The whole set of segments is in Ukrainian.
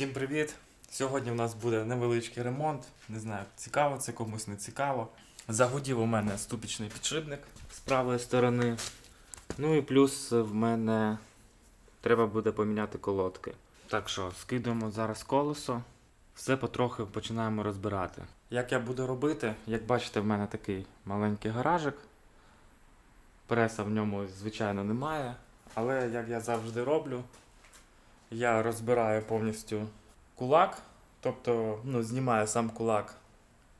Всім привіт! Сьогодні в нас буде невеличкий ремонт. Не знаю, цікаво це комусь не цікаво. Загудів у мене ступічний підшипник з правої сторони. Ну і плюс в мене треба буде поміняти колодки. Так що, скидуємо зараз колесо, все потрохи починаємо розбирати. Як я буду робити, як бачите, в мене такий маленький гаражик. Преса в ньому, звичайно, немає. Але як я завжди роблю, я розбираю повністю кулак, тобто ну, знімаю сам кулак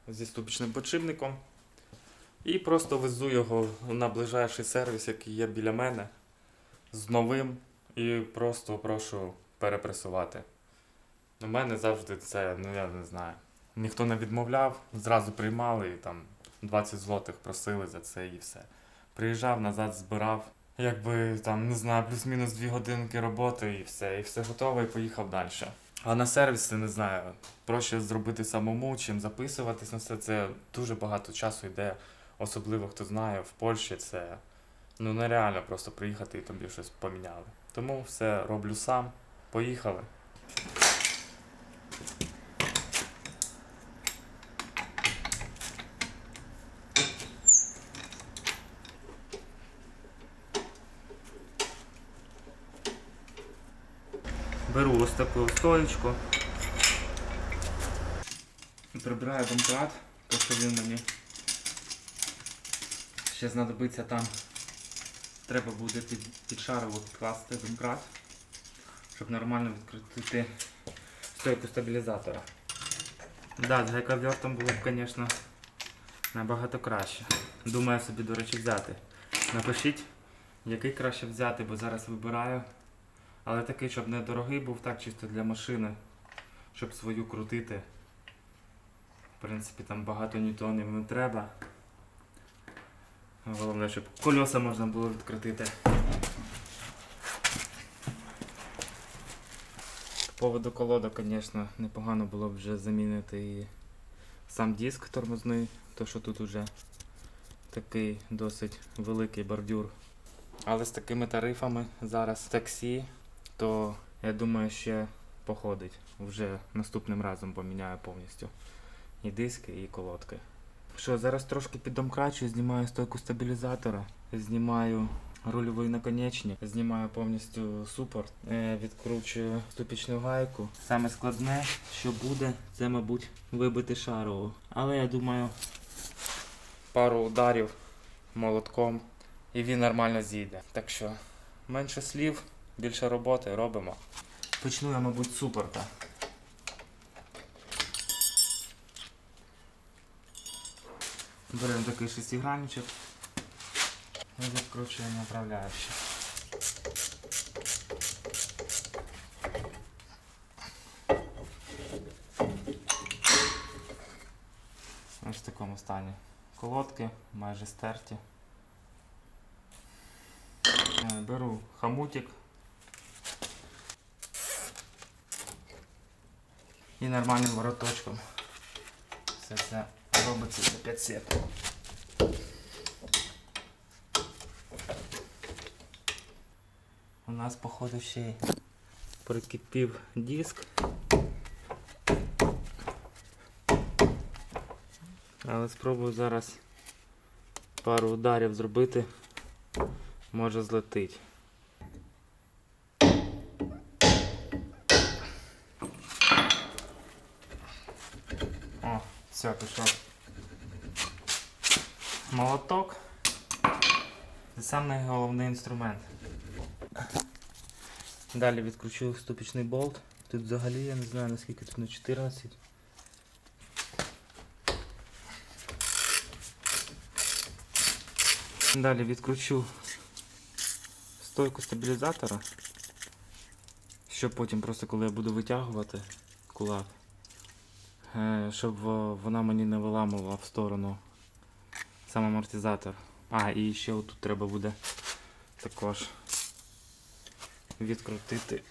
зі ступічним подшипником і просто везу його на ближайший сервіс, який є біля мене, з новим і просто прошу перепресувати. У мене завжди це, ну я не знаю. Ніхто не відмовляв, зразу приймали і там 20 злотих просили за це і все. Приїжджав назад, збирав. Якби там, не знаю, плюс-мінус 2 годинки роботи і все, і все готово, і поїхав далі. А на сервіси, не знаю, проще зробити самому, чим записуватись на все. Це дуже багато часу йде, особливо хто знає, в Польщі це ну нереально просто приїхати і тобі щось поміняли. Тому все роблю сам. Поїхали. Беру ось таку стоечку. Прибираю домкрат, то що він мені ще знадобиться там. Треба буде під, під шарово підкласти домкрат, щоб нормально відкрутити стойку стабілізатора. Да, з гайковертом було б, звісно, набагато краще. Думаю собі, до речі, взяти. Напишіть, який краще взяти, бо зараз вибираю. Але такий, щоб не дорогий був, так чисто для машини, щоб свою крутити. В принципі, там багато ньютонів не треба. Головне, щоб кольоса можна було відкрутити. По поводу колодок, звісно, непогано було б вже замінити і сам диск тормозний, то що тут вже такий досить великий бордюр. Але з такими тарифами зараз таксі то я думаю, ще походить. Вже наступним разом поміняю повністю і диски, і колодки. Що, зараз трошки піддомкрачу, знімаю стойку стабілізатора, знімаю рульовий наконечник, знімаю повністю супорт, е, відкручую ступічну гайку. Саме складне, що буде, це, мабуть, вибити шарову. Але я думаю, пару ударів молотком і він нормально зійде. Так що менше слів. Більше роботи робимо. Почну я, мабуть, з супорта. Беремо такий шестигранничок і відкручуємо направляючи. Ось в такому стані. Колодки майже стерті. Е, Беру хамутик. І нормальним вороточком. Все це робиться за 5 секунд. У нас, походу, ще й прикипів диск. Але спробую зараз пару ударів зробити. Може злетить. Все, пішов. Молоток. Це сам найголовний інструмент. Далі відкручу ступічний болт. Тут взагалі я не знаю наскільки тут на 14. Далі відкручу стойку стабілізатора, щоб потім просто коли я буду витягувати кулак, щоб вона мені не виламувала в сторону сам амортизатор. А, і ще отут треба буде також відкрутити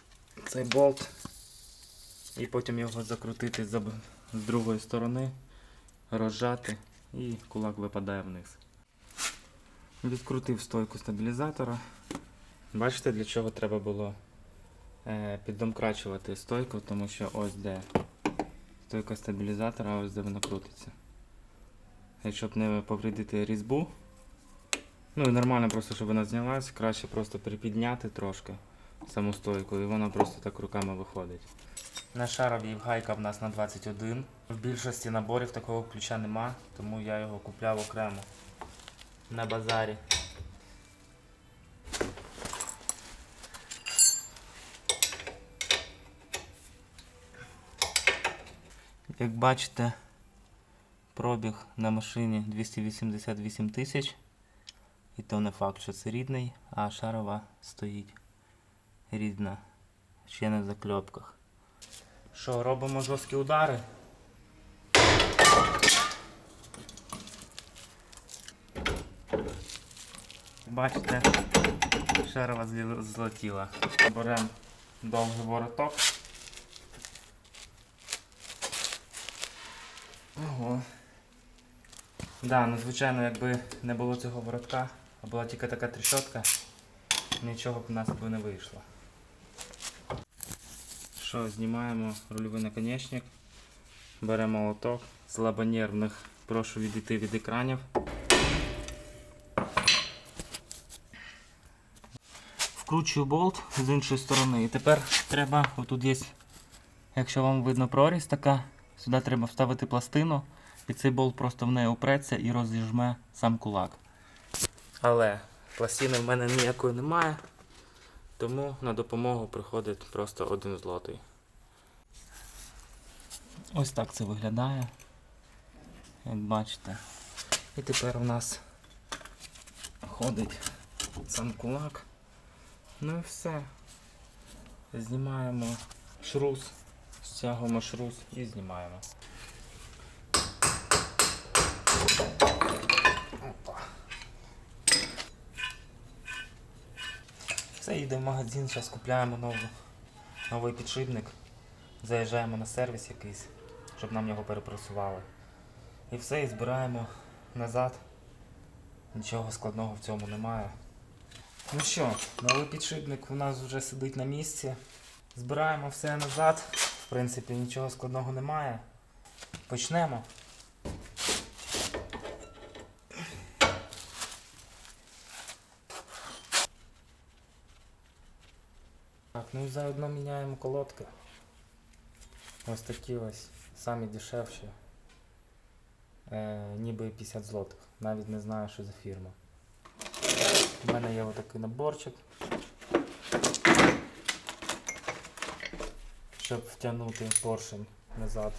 цей болт і потім його закрутити з другої сторони, розжати і кулак випадає вниз. Відкрутив стойку стабілізатора. Бачите, для чого треба було е, піддомкрачувати стойку, тому що ось де стойка стабілізатора, ось де вона крутиться. І щоб не повредити різьбу, ну і нормально просто, щоб вона знялась, краще просто припідняти трошки саму стойку, і вона просто так руками виходить. На шаровій гайка в нас на 21. В більшості наборів такого ключа нема, тому я його купляв окремо на базарі. Як бачите, пробіг на машині 288 тисяч. І то не факт, що це рідний, а шарова стоїть рідна, ще не закльопках. Що, робимо жорсткі удари? Бачите, шарова злетіла. Беремо довгий вороток. Да, ну звичайно, якби не було цього воротка, а була тільки така тріщотка, нічого б у нас би не вийшло. Що, знімаємо рульовий наконечник, беремо молоток, слабонервних прошу відійти від екранів. Вкручую болт з іншої сторони. І тепер треба, отут є, якщо вам видно прорізь така, сюди треба вставити пластину, і цей болт просто в неї упреться і розіжме сам кулак. Але пластини в мене ніякої немає, тому на допомогу приходить просто один злотий. Ось так це виглядає. Як бачите. І тепер у нас ходить сам кулак. Ну і все. Знімаємо шрус, стягуємо шрус і знімаємо. Все, йдемо в магазин, зараз купляємо нову, новий підшипник. Заїжджаємо на сервіс якийсь, щоб нам його перепресували. І все, і збираємо назад. Нічого складного в цьому немає. Ну що, новий підшипник у нас вже сидить на місці. Збираємо все назад. В принципі, нічого складного немає. Почнемо. Ну і заодно міняємо колодки. Ось такі ось самі дешевші. Е, ніби 50 злотих. Навіть не знаю, що за фірма. У мене є отакий наборчик. Щоб втягнути поршень назад.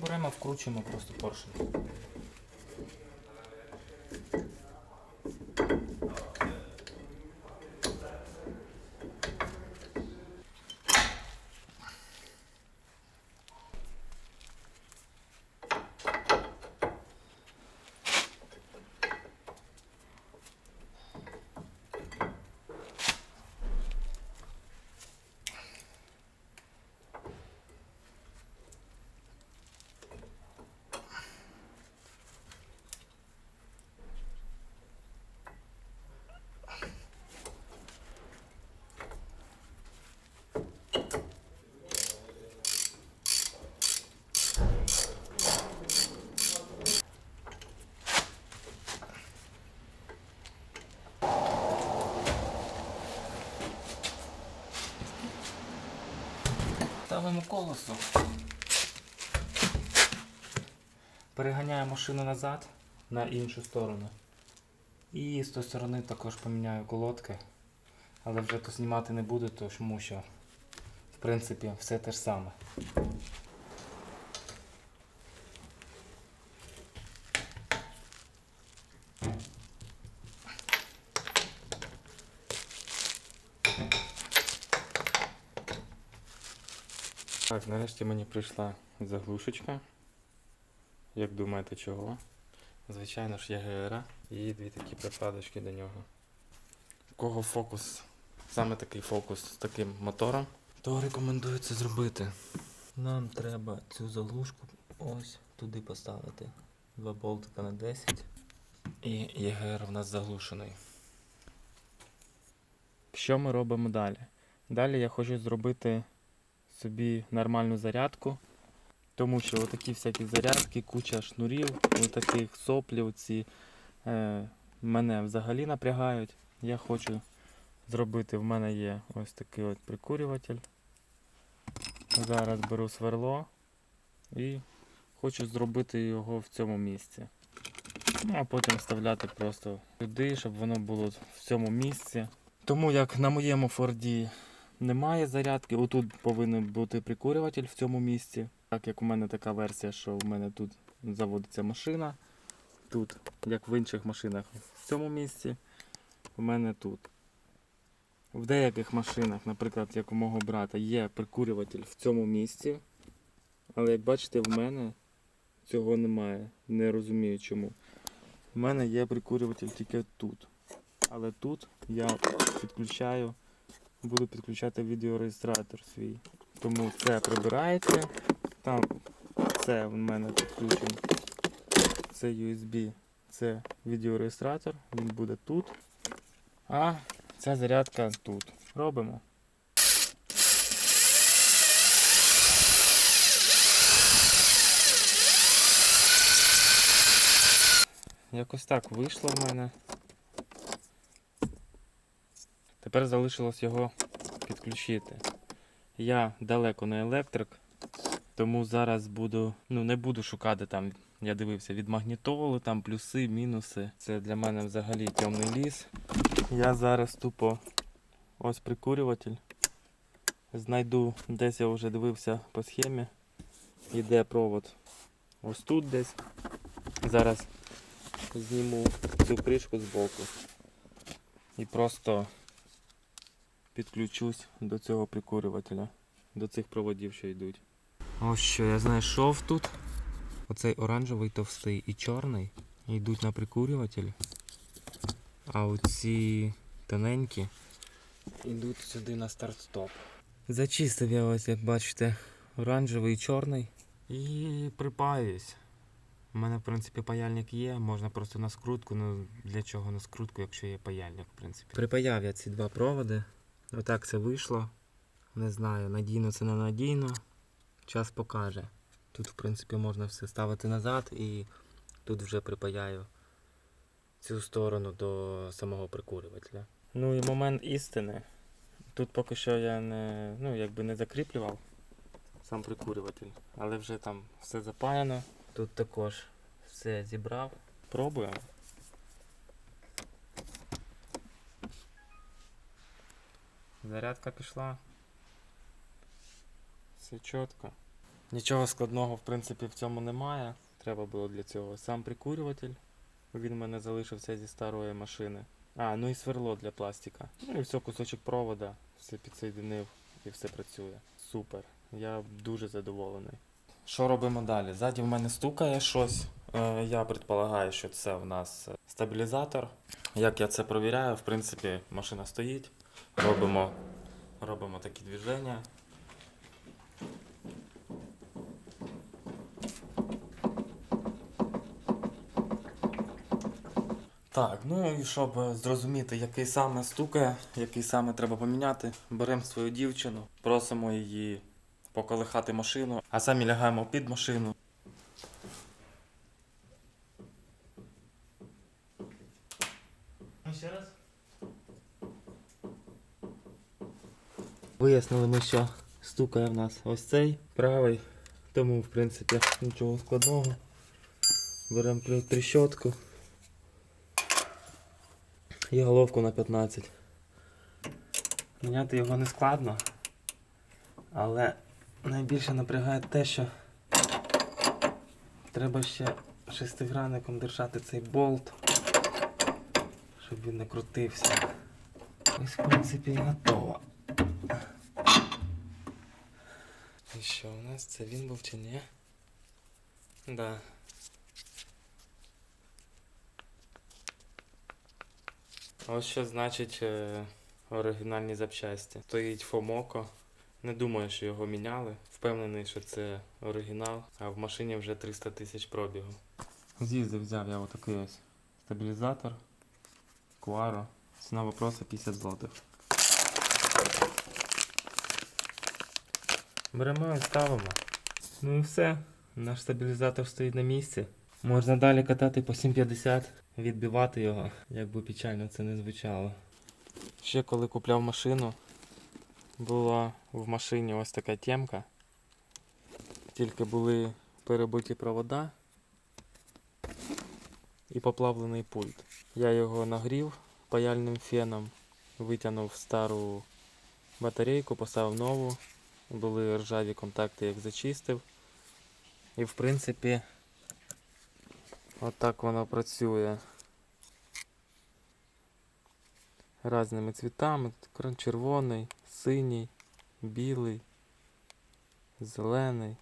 Беремо, вкручуємо просто поршень. Ставимо колесо. Переганяю машину назад на іншу сторону. І з тої сторони також поміняю колодки. Але вже то знімати не буду, тому що в принципі все те ж саме. Так, нарешті мені прийшла заглушечка. Як думаєте, чого? Звичайно ж, є і дві такі прикладочки до нього. У кого фокус, саме такий фокус з таким мотором, то рекомендую це зробити. Нам треба цю заглушку ось туди поставити. Два болтика на 10. І ЄГР в нас заглушений. Що ми робимо далі? Далі я хочу зробити собі нормальну зарядку. Тому що отакі всякі зарядки, куча шнурів, отаких соплів, ці е, мене взагалі напрягають. Я хочу зробити, в мене є ось такий от прикурюватель. Зараз беру сверло і хочу зробити його в цьому місці. Ну, а потім вставляти просто сюди, щоб воно було в цьому місці. Тому як на моєму Форді немає зарядки, отут повинен бути прикурюватель в цьому місці. Так як у мене така версія, що в мене тут заводиться машина. Тут, як в інших машинах, в цьому місці, у мене тут. В деяких машинах, наприклад, як у мого брата, є прикурюватель в цьому місці. Але як бачите, в мене цього немає. Не розумію чому. У мене є прикурюватель тільки тут. Але тут я підключаю, буду підключати відеореєстратор свій. Тому це прибирається. Там це в мене підключено. Це USB, це відеореєстратор, він буде тут. А ця зарядка тут. Робимо. Якось так вийшло в мене. Тепер залишилось його підключити. Я далеко не електрик, тому зараз буду, ну не буду шукати там, я дивився від магнітоли, там плюси, мінуси. Це для мене взагалі темний ліс. Я зараз тупо ось прикурюватель. Знайду, десь я вже дивився по схемі. Йде провод ось тут десь. Зараз зніму цю кришку з боку і просто підключусь до цього прикурювателя, до цих проводів, що йдуть. Ось що я знайшов тут. Оцей оранжевий товстий і чорний йдуть на прикурюватель. А оці тоненькі йдуть сюди на старт-стоп. Зачистив я ось, як бачите, оранжевий і чорний. І припаюсь. У мене, в принципі, паяльник є, можна просто на скрутку. Ну для чого на скрутку, якщо є паяльник, в принципі. Припаяв я ці два проводи. Отак це вийшло. Не знаю, надійно це не надійно. Час покаже. Тут, в принципі, можна все ставити назад і тут вже припаяю цю сторону до самого прикурювателя. Ну і момент істини. Тут поки що я не, ну, якби не закріплював сам прикурюватель, але вже там все запаяно. Тут також все зібрав. Пробуємо. Зарядка пішла. Все чітко. Нічого складного, в принципі, в цьому немає. Треба було для цього сам прикурюватель. Він в мене залишився зі старої машини. А, ну і сверло для пластика. Ну і все, кусочок провода, все підсоєдинив і все працює. Супер. Я дуже задоволений. Що робимо далі? Ззаді в мене стукає щось. Е, я предполагаю, що це в нас е, стабілізатор. Як я це провіряю, в принципі, машина стоїть. Робимо, робимо такі движення. Так, ну і щоб зрозуміти, який саме стукає, який саме треба поміняти, беремо свою дівчину, просимо її поколихати машину, а самі лягаємо під машину. Вияснили ми, що стукає в нас ось цей правий, тому в принципі нічого складного. Беремо трі- тріщотку і головку на 15. Міняти його не складно, але найбільше напрягає те, що треба ще шестигранником держати цей болт, щоб він не крутився. Ось, в принципі, готово. І що у нас? Це він був чи ні? Да. Ось що значить е, оригінальні запчасті. Стоїть Фомоко Не думаю, що його міняли. Впевнений, що це оригінал, а в машині вже 300 тисяч пробігу. З'їздив, взяв я отакий ось стабілізатор. Куаро. Ціна вопроса 50 злотих. Беремо ставимо. Ну і все. Наш стабілізатор стоїть на місці. Можна далі катати по 750, відбивати його, як би печально це не звучало. Ще коли купляв машину, була в машині ось така темка. Тільки були перебиті провода і поплавлений пульт. Я його нагрів паяльним феном, витягнув стару батарейку, поставив нову. Були ржаві контакти, як зачистив. І в принципі, отак воно працює. Разними цвітами. Крон червоний, синій, білий, зелений,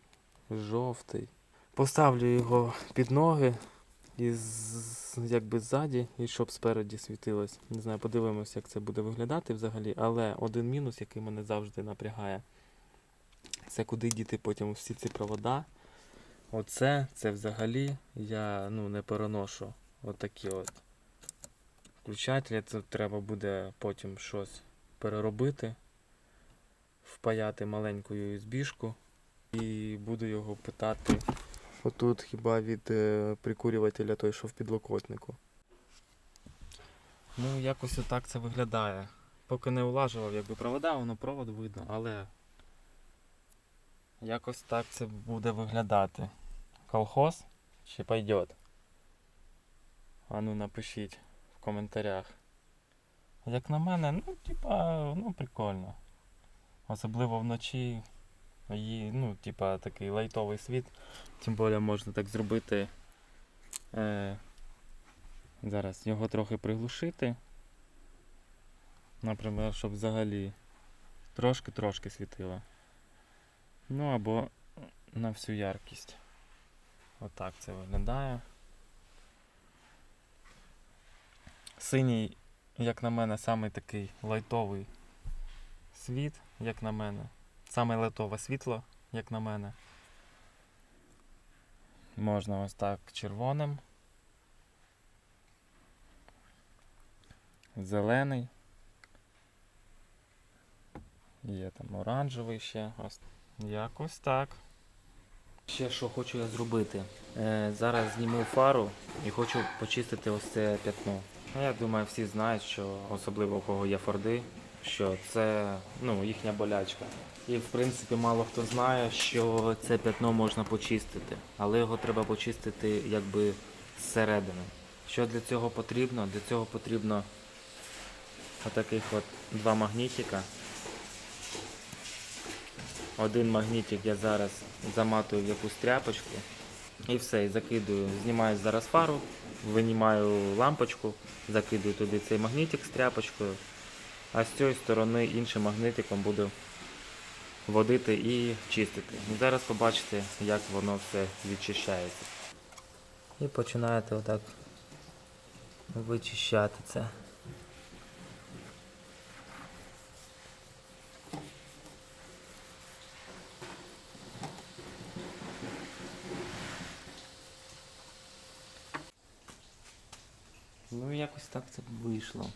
жовтий. Поставлю його під ноги і якби ззаді, і щоб спереді світилось. Не знаю, подивимося, як це буде виглядати взагалі. Але один мінус, який мене завжди напрягає, це куди діти потім всі ці провода. Оце, це взагалі я ну, не переношу. Отакі от включателі. Це треба буде потім щось переробити, впаяти маленьку USB-шку і буду його питати. Отут хіба від е, прикурювателя той, що в підлокотнику. Ну, якось отак це виглядає. Поки не улажував, якби провода, воно провод видно, але якось так це буде виглядати. Колхоз чи пойдет? А ну напишіть в коментарях. Як на мене, ну, типа, ну прикольно. Особливо вночі. Її, ну, типа, такий лайтовий світ. Тим більше можна так зробити. Е, зараз його трохи приглушити. Наприклад, щоб взагалі трошки-трошки світило. Ну або на всю яркість. Отак це виглядає. Синій, як на мене, самий такий лайтовий світ, як на мене. Саме лайтове світло, як на мене. Можна ось так червоним. Зелений. Є там оранжевий ще. Ось. Якось так. Ще що хочу я зробити. Е, зараз зніму фару і хочу почистити ось це п'ятно. Ну, Я думаю, всі знають, що особливо у кого є форди, що це ну, їхня болячка. І в принципі мало хто знає, що це п'ятно можна почистити, але його треба почистити якби зсередини. Що для цього потрібно? Для цього потрібно отаких от два магнітика. Один магнітик я зараз заматую в якусь тряпочку і все, і закидую. Знімаю зараз фару, винімаю лампочку, закидую туди цей магнітик з тряпочкою, а з цієї сторони іншим магнітиком буду водити і чистити. І зараз побачите, як воно все відчищається. І починаєте отак вичищати це. Ну якось так це вийшло.